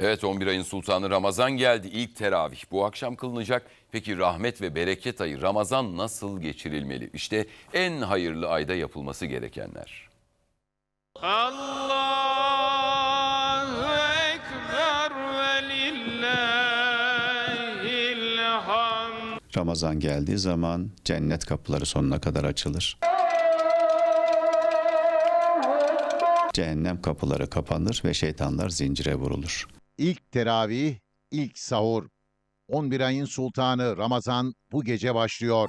Evet 11 ayın sultanı Ramazan geldi. İlk teravih bu akşam kılınacak. Peki rahmet ve bereket ayı Ramazan nasıl geçirilmeli? İşte en hayırlı ayda yapılması gerekenler. Allahu Ekber ve hamd. Ramazan geldiği zaman cennet kapıları sonuna kadar açılır. Cehennem kapıları kapanır ve şeytanlar zincire vurulur. İlk teravih, ilk sahur. 11 ayın sultanı Ramazan bu gece başlıyor.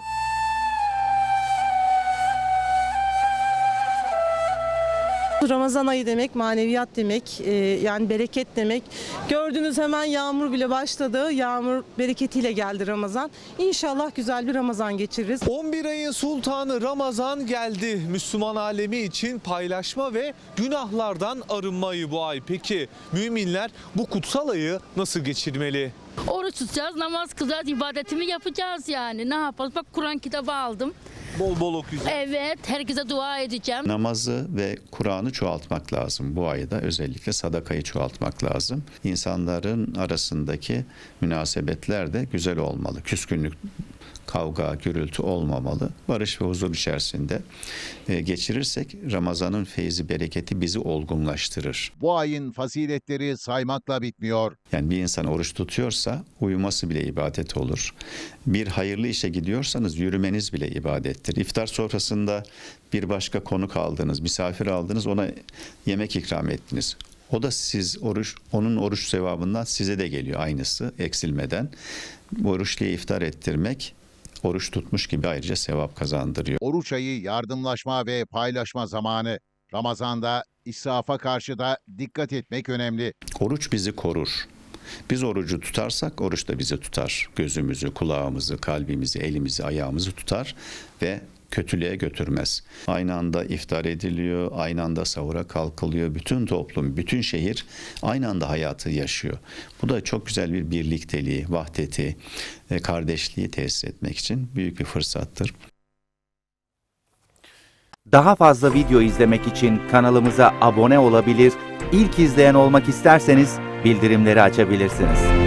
Ramazan ayı demek maneviyat demek e, yani bereket demek. Gördüğünüz hemen yağmur bile başladı. Yağmur bereketiyle geldi Ramazan. İnşallah güzel bir Ramazan geçiririz. 11 ayın sultanı Ramazan geldi. Müslüman alemi için paylaşma ve günahlardan arınma ayı bu ay. Peki müminler bu kutsal ayı nasıl geçirmeli? Oruç tutacağız, namaz kılacağız, ibadetimi yapacağız yani. Ne yapalım? Bak Kur'an kitabı aldım. Bol bol okuyacağız. Evet, herkese dua edeceğim. Namazı ve Kur'an'ı çoğaltmak lazım. Bu ayda özellikle sadakayı çoğaltmak lazım. İnsanların arasındaki münasebetler de güzel olmalı. Küskünlük, kavga, gürültü olmamalı. Barış ve huzur içerisinde e, geçirirsek Ramazan'ın feyzi, bereketi bizi olgunlaştırır. Bu ayın faziletleri saymakla bitmiyor. Yani bir insan oruç tutuyorsa uyuması bile ibadet olur. Bir hayırlı işe gidiyorsanız yürümeniz bile ibadettir. İftar sofrasında bir başka konuk aldınız, misafir aldınız, ona yemek ikram ettiniz. O da siz oruç, onun oruç sevabından size de geliyor aynısı eksilmeden. Bu oruçluya iftar ettirmek oruç tutmuş gibi ayrıca sevap kazandırıyor. Oruç ayı yardımlaşma ve paylaşma zamanı. Ramazan'da israfa karşı da dikkat etmek önemli. Oruç bizi korur. Biz orucu tutarsak oruç da bizi tutar. Gözümüzü, kulağımızı, kalbimizi, elimizi, ayağımızı tutar ve kötülüğe götürmez. Aynı anda iftar ediliyor, aynı anda sahura kalkılıyor. Bütün toplum, bütün şehir aynı anda hayatı yaşıyor. Bu da çok güzel bir birlikteliği, vahdeti, e, kardeşliği tesis etmek için büyük bir fırsattır. Daha fazla video izlemek için kanalımıza abone olabilir, ilk izleyen olmak isterseniz bildirimleri açabilirsiniz.